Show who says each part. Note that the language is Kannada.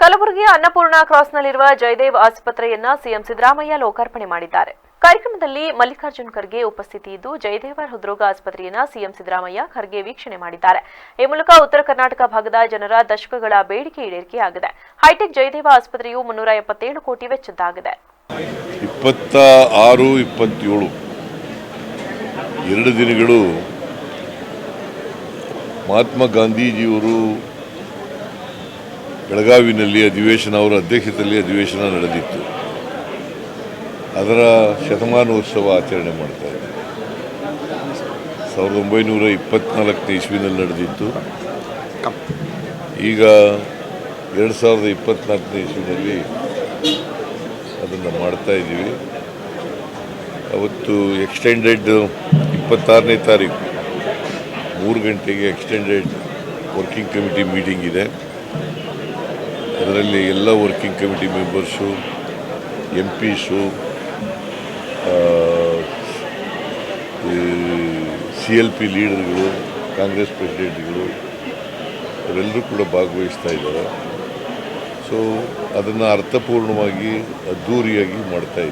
Speaker 1: ಕಲಬುರಗಿಯ ಅನ್ನಪೂರ್ಣ ಕ್ರಾಸ್ನಲ್ಲಿರುವ ಜಯದೇವ್ ಆಸ್ಪತ್ರೆಯನ್ನ ಸಿಎಂ ಸಿದ್ದರಾಮಯ್ಯ ಲೋಕಾರ್ಪಣೆ ಮಾಡಿದ್ದಾರೆ. ಕಾರ್ಯಕ್ರಮದಲ್ಲಿ ಮಲ್ಲಿಕಾರ್ಜುನ್ ಖರ್ಗೆ ಉಪಸ್ಥಿತಿ ಇದ್ದು ಜಯದೇವ ಹೃದ್ರೋಗ ಆಸ್ಪತ್ರೆಯನ್ನ ಸಿಎಂ ಸಿದ್ದರಾಮಯ್ಯ ಖರ್ಗೆ ವೀಕ್ಷಣೆ ಮಾಡಿದ್ದಾರೆ. ಈ ಮೂಲಕ ಉತ್ತರ ಕರ್ನಾಟಕ ಭಾಗದ ಜನರ ದಶಕಗಳ ಬೇಡಿಕೆ ಈಡೇರಿಕೆಯಾಗಿದೆ. ಹೈಟೆಕ್ ಜಯದೇವ ಆಸ್ಪತ್ರೆಯು ಮುನ್ನೂರ ಎಪ್ಪತ್ತೇಳು ಕೋಟಿ ವೆಚ್ಚದ್ದಾಗಿದೆ.
Speaker 2: ಎರಡು ದಿನಗಳು ಮಹಾತ್ಮ ಗಾಂಧೀಜಿಯವರು ಬೆಳಗಾವಿನಲ್ಲಿ ಅಧಿವೇಶನ, ಅವರ ಅಧ್ಯಕ್ಷತೆಯಲ್ಲಿ ಅಧಿವೇಶನ ನಡೆದಿತ್ತು. ಅದರ ಶತಮಾನೋತ್ಸವ ಆಚರಣೆ ಮಾಡ್ತಾ ಇದ್ದಾರೆ ಸಾವಿರದ ಒಂಬೈನೂರ ಇಪ್ಪತ್ನಾಲ್ಕನೇ ಇಸ್ವಿನಲ್ಲಿ ನಡೆದಿತ್ತು. ಈಗ ಎರಡು ಸಾವಿರದ ಇಪ್ಪತ್ನಾಲ್ಕನೇ ಇಸ್ವಿನಲ್ಲಿ ಅದನ್ನು ಮಾಡ್ತಾ ಇದ್ದೀವಿ. ಅವತ್ತು ಎಕ್ಸ್ಟೆಂಡೆಡ್ ಇಪ್ಪತ್ತಾರನೇ ತಾರೀಕು, ಮೂರು ಗಂಟೆಗೆ ಎಕ್ಸ್ಟೆಂಡೆಡ್ ವರ್ಕಿಂಗ್ ಕಮಿಟಿ ಮೀಟಿಂಗ್ ಇದೆ. ಅದರಲ್ಲಿ ಎಲ್ಲ working committee members M Ps C L P ಲೀಡರ್ಗಳು Congress ಪ್ರೆಸಿಡೆಂಟ್ಗಳು ಅವರೆಲ್ಲರೂ ಕೂಡ ಭಾಗವಹಿಸ್ತಾ ಇದ್ದಾರೆ. ಸೊ ಅದನ್ನು ಅರ್ಥಪೂರ್ಣವಾಗಿ, ಅದ್ಧೂರಿಯಾಗಿ ಮಾಡ್ತಾ